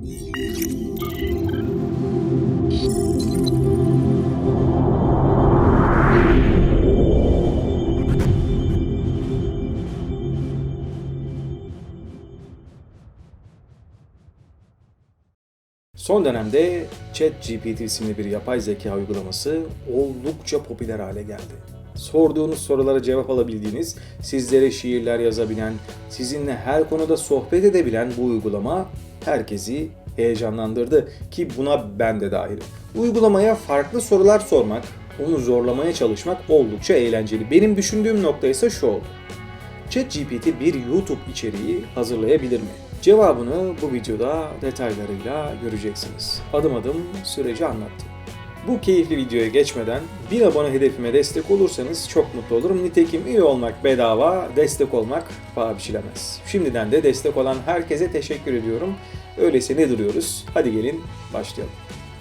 Son dönemde ChatGPT isimli bir yapay zeka uygulaması oldukça popüler hale geldi. Sorduğunuz sorulara cevap alabildiğiniz, sizlere şiirler yazabilen, sizinle her konuda sohbet edebilen bu uygulama herkesi heyecanlandırdı ki buna ben de dahilim. Uygulamaya farklı sorular sormak, onu zorlamaya çalışmak oldukça eğlenceli. Benim düşündüğüm nokta ise şu oldu. ChatGPT bir YouTube içeriği hazırlayabilir mi? Cevabını bu videoda detaylarıyla göreceksiniz. Adım adım süreci anlattım. Bu keyifli videoya geçmeden bir abone hedefime destek olursanız çok mutlu olurum. Nitekim üye olmak bedava, destek olmak paha biçilemez. Şimdiden de destek olan herkese teşekkür ediyorum. Öyleyse ne duruyoruz? Hadi gelin başlayalım.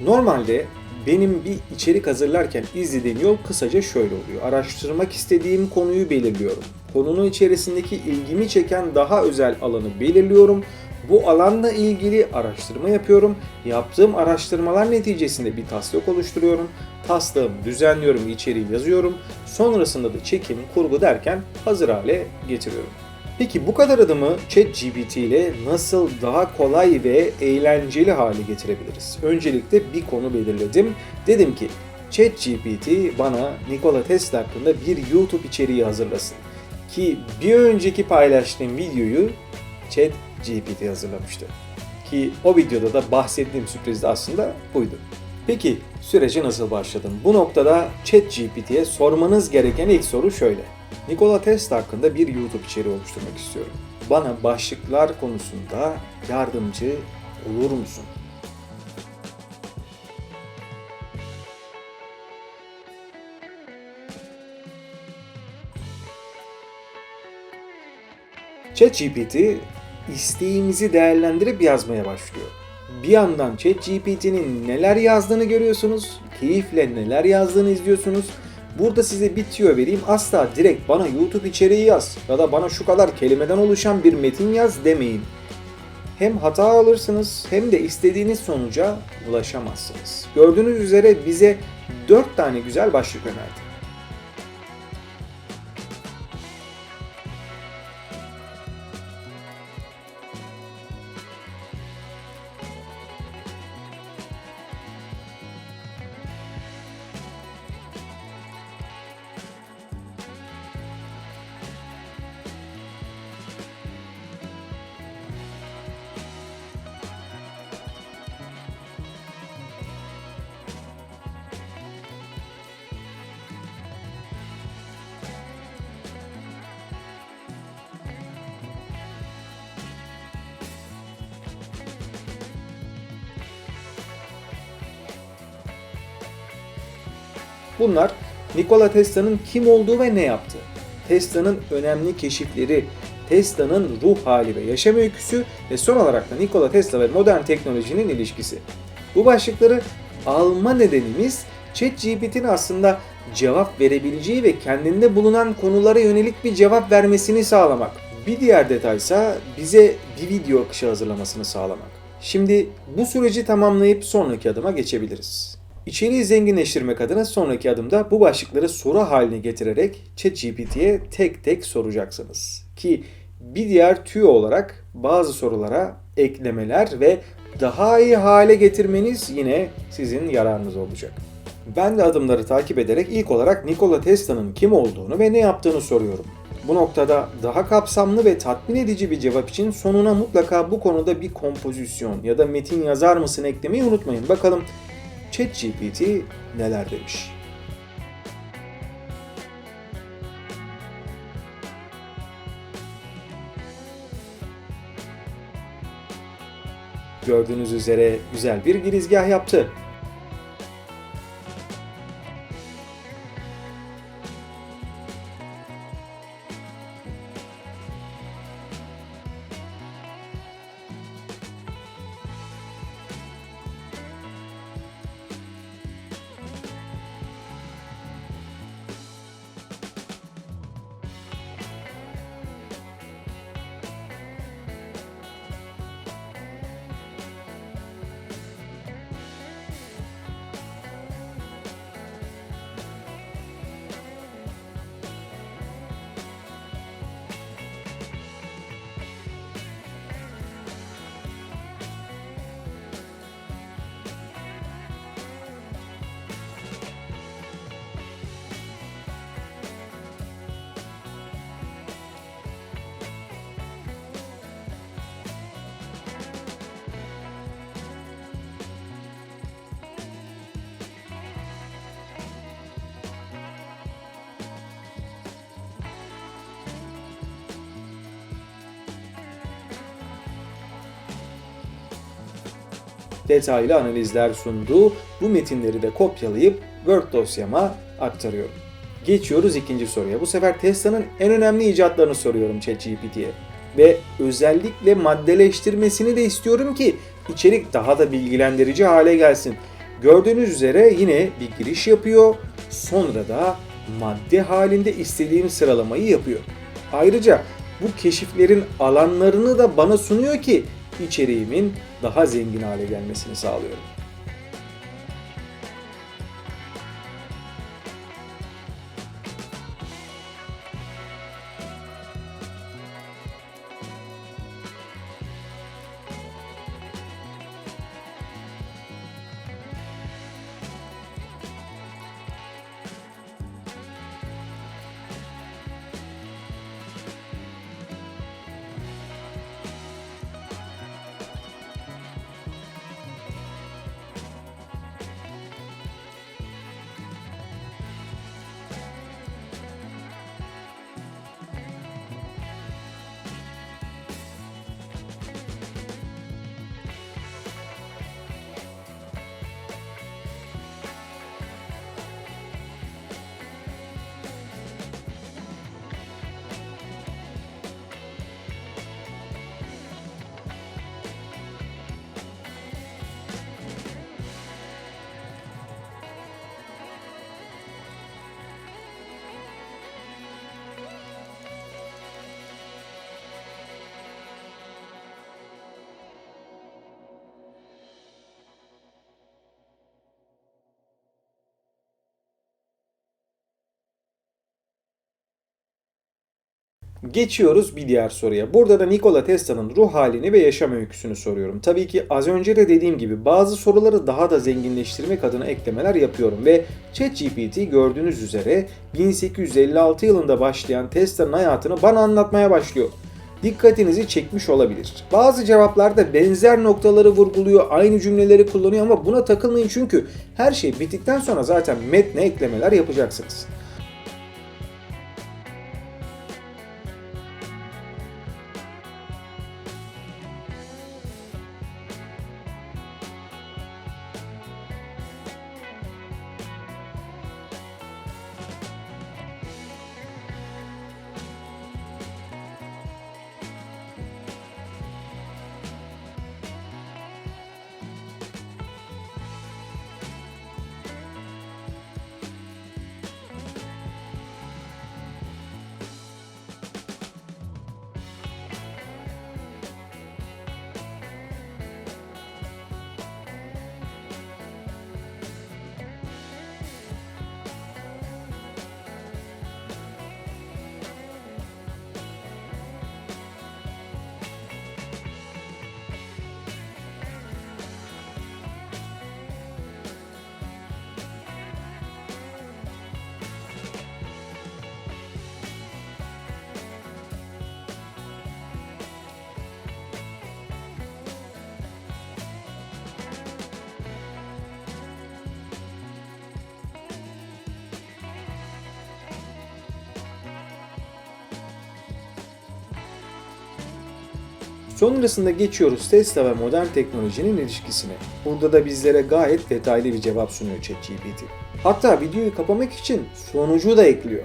Normalde benim bir içerik hazırlarken izlediğim yol kısaca şöyle oluyor. Araştırmak istediğim konuyu belirliyorum. Konunun içerisindeki ilgimi çeken daha özel alanı belirliyorum. Bu alanla ilgili araştırma yapıyorum. Yaptığım araştırmalar neticesinde bir taslak oluşturuyorum. Taslağımı düzenliyorum, içeriği yazıyorum. Sonrasında da çekim, kurgu derken hazır hale getiriyorum. Peki bu kadar adımı ChatGPT ile nasıl daha kolay ve eğlenceli hale getirebiliriz? Öncelikle bir konu belirledim. Dedim ki ChatGPT bana Nikola Tesla hakkında bir YouTube içeriği hazırlasın. Ki bir önceki paylaştığım videoyu ChatGPT hazırlamıştı. Ki o videoda da bahsettiğim sürpriz de aslında buydu. Peki sürece nasıl başladım? Bu noktada ChatGPT'ye sormanız gereken ilk soru şöyle. Nikola Tesla hakkında bir YouTube içeriği oluşturmak istiyorum. Bana başlıklar konusunda yardımcı olur musun? ChatGPT isteğimizi değerlendirip yazmaya başlıyor. Bir yandan ChatGPT'nin neler yazdığını görüyorsunuz, keyifle neler yazdığını izliyorsunuz. Burada size bir tüyo vereyim. Asla direkt bana YouTube içeriği yaz ya da bana şu kadar kelimeden oluşan bir metin yaz demeyin. Hem hata alırsınız hem de istediğiniz sonuca ulaşamazsınız. Gördüğünüz üzere bize 4 tane güzel başlık önerdi. Bunlar Nikola Tesla'nın kim olduğu ve ne yaptığı, Tesla'nın önemli keşifleri, Tesla'nın ruh hali ve yaşam öyküsü ve son olarak da Nikola Tesla ve modern teknolojinin ilişkisi. Bu başlıkları alma nedenimiz ChatGPT'nin aslında cevap verebileceği ve kendinde bulunan konulara yönelik bir cevap vermesini sağlamak. Bir diğer detaysa bize bir video akışı hazırlamasını sağlamak. Şimdi bu süreci tamamlayıp sonraki adıma geçebiliriz. İçeriği zenginleştirmek adına sonraki adımda bu başlıkları soru haline getirerek ChatGPT'ye tek tek soracaksınız. Ki bir diğer tüyo olarak bazı sorulara eklemeler ve daha iyi hale getirmeniz yine sizin yararınız olacak. Ben de adımları takip ederek ilk olarak Nikola Tesla'nın kim olduğunu ve ne yaptığını soruyorum. Bu noktada daha kapsamlı ve tatmin edici bir cevap için sonuna mutlaka bu konuda bir kompozisyon ya da metin yazar mısın eklemeyi unutmayın. Bakalım ChatGPT neler demiş. Gördüğünüz üzere güzel bir girizgah yaptı. Detaylı analizler sundu. Bu metinleri de kopyalayıp Word dosyama aktarıyorum. Geçiyoruz ikinci soruya. Bu sefer Tesla'nın en önemli icatlarını soruyorum ChatGPT'ye. Ve özellikle maddeleştirmesini de istiyorum ki içerik daha da bilgilendirici hale gelsin. Gördüğünüz üzere yine bir giriş yapıyor. Sonra da madde halinde istediğim sıralamayı yapıyor. Ayrıca bu keşiflerin alanlarını da bana sunuyor ki içeriğimin daha zengin hale gelmesini sağlıyorum. Geçiyoruz bir diğer soruya. Burada da Nikola Tesla'nın ruh halini ve yaşam öyküsünü soruyorum. Tabii ki az önce de dediğim gibi bazı soruları daha da zenginleştirmek adına eklemeler yapıyorum ve ChatGPT gördüğünüz üzere 1856 yılında başlayan Tesla'nın hayatını bana anlatmaya başlıyor. Dikkatinizi çekmiş olabilir. Bazı cevaplarda benzer noktaları vurguluyor, aynı cümleleri kullanıyor ama buna takılmayın çünkü her şey bittikten sonra zaten metne eklemeler yapacaksınız. Sonrasında geçiyoruz Tesla ve modern teknolojinin ilişkisine. Burada da bizlere gayet detaylı bir cevap sunuyor ChatGPT. Hatta videoyu kapamak için sonucu da ekliyor.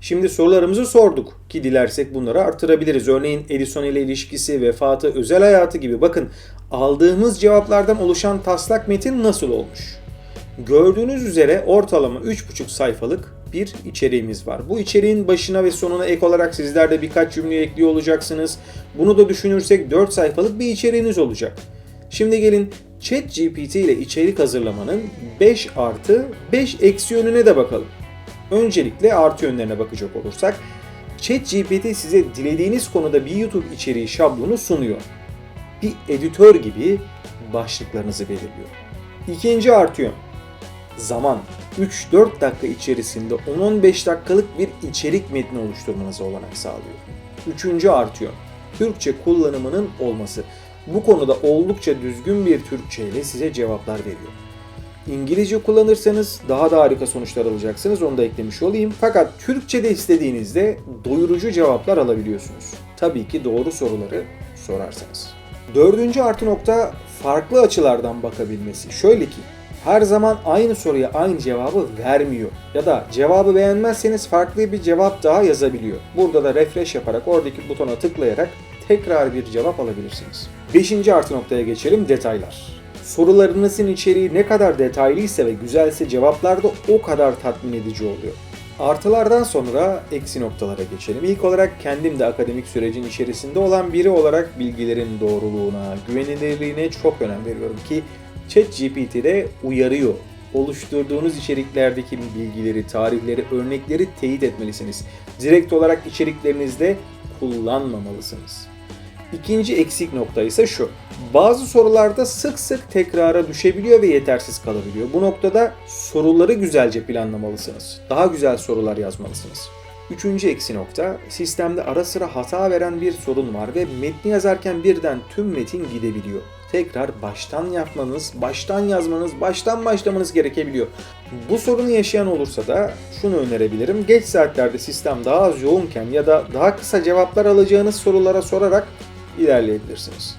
Şimdi sorularımızı sorduk ki dilersek bunları artırabiliriz. Örneğin Edison ile ilişkisi, vefatı, özel hayatı gibi bakın aldığımız cevaplardan oluşan taslak metin nasıl olmuş? Gördüğünüz üzere ortalama 3,5 sayfalık bir içeriğimiz var. Bu içeriğin başına ve sonuna ek olarak sizler de birkaç cümle ekliyor olacaksınız. Bunu da düşünürsek 4 sayfalık bir içeriğiniz olacak. Şimdi gelin ChatGPT ile içerik hazırlamanın 5 artı 5 eksi yönüne de bakalım. Öncelikle artı yönlerine bakacak olursak ChatGPT size dilediğiniz konuda bir YouTube içeriği şablonu sunuyor. Bir editör gibi başlıklarınızı belirliyor. İkinci artı yön zaman 3-4 dakika içerisinde 10-15 dakikalık bir içerik metni oluşturmanıza olanak sağlıyor. Üçüncü artıyor. Türkçe kullanımının olması. Bu konuda oldukça düzgün bir Türkçe ile size cevaplar veriyor. İngilizce kullanırsanız daha da harika sonuçlar alacaksınız. Onu da eklemiş olayım. Fakat Türkçe'de istediğinizde doyurucu cevaplar alabiliyorsunuz. Tabii ki doğru soruları sorarsanız. Dördüncü artı nokta farklı açılardan bakabilmesi. Şöyle ki her zaman aynı soruya aynı cevabı vermiyor. Ya da cevabı beğenmezseniz farklı bir cevap daha yazabiliyor. Burada da refresh yaparak oradaki butona tıklayarak tekrar bir cevap alabilirsiniz. Beşinci artı noktaya geçelim detaylar. Sorularınızın içeriği ne kadar detaylıysa ve güzelse cevaplar da o kadar tatmin edici oluyor. Artılardan sonra eksi noktalara geçelim. İlk olarak kendim de akademik sürecin içerisinde olan biri olarak bilgilerin doğruluğuna, güvenilirliğine çok önem veriyorum ki ChatGPT'de uyarıyor. Oluşturduğunuz içeriklerdeki bilgileri, tarihleri, örnekleri teyit etmelisiniz. Direkt olarak içeriklerinizde kullanmamalısınız. İkinci eksik nokta ise şu. Bazı sorularda sık sık tekrara düşebiliyor ve yetersiz kalabiliyor. Bu noktada soruları güzelce planlamalısınız. Daha güzel sorular yazmalısınız. Üçüncü eksi nokta, sistemde ara sıra hata veren bir sorun var ve metni yazarken birden tüm metin gidebiliyor. Tekrar baştan yapmanız, baştan yazmanız, baştan başlamanız gerekebiliyor. Bu sorunu yaşayan olursa da şunu önerebilirim. Geç saatlerde sistem daha az yoğunken ya da daha kısa cevaplar alacağınız sorulara sorarak ilerleyebilirsiniz.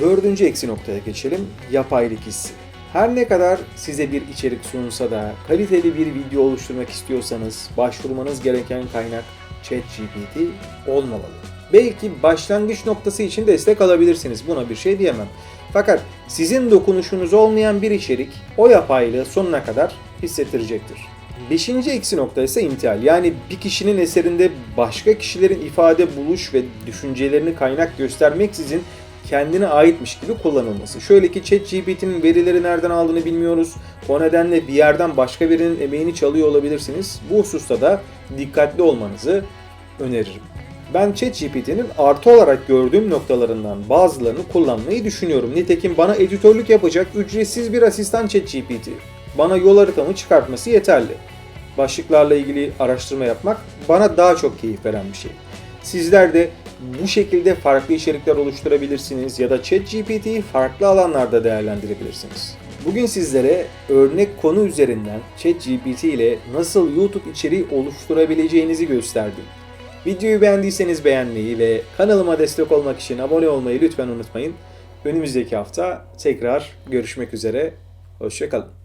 Dördüncü eksi noktaya geçelim. Yapaylık hissi. Her ne kadar size bir içerik sunsa da kaliteli bir video oluşturmak istiyorsanız başvurmanız gereken kaynak ChatGPT olmamalı. Belki başlangıç noktası için destek alabilirsiniz. Buna bir şey diyemem. Fakat sizin dokunuşunuz olmayan bir içerik o yapaylığı sonuna kadar hissettirecektir. Beşinci eksi nokta ise intihal. Yani bir kişinin eserinde başka kişilerin ifade buluş ve düşüncelerini kaynak göstermeksizin kendine aitmiş gibi kullanılması. Şöyle ki ChatGPT'nin verileri nereden aldığını bilmiyoruz. O nedenle bir yerden başka birinin emeğini çalıyor olabilirsiniz. Bu hususta da dikkatli olmanızı öneririm. Ben ChatGPT'nin artı olarak gördüğüm noktalarından bazılarını kullanmayı düşünüyorum. Nitekim bana editörlük yapacak ücretsiz bir asistan ChatGPT. Bana yol haritamı çıkartması yeterli. Başlıklarla ilgili araştırma yapmak bana daha çok keyif veren bir şey. Sizler de bu şekilde farklı içerikler oluşturabilirsiniz ya da ChatGPT'yi farklı alanlarda değerlendirebilirsiniz. Bugün sizlere örnek konu üzerinden ChatGPT ile nasıl YouTube içeriği oluşturabileceğinizi gösterdim. Videoyu beğendiyseniz beğenmeyi ve kanalıma destek olmak için abone olmayı lütfen unutmayın. Önümüzdeki hafta tekrar görüşmek üzere. Hoşçakalın.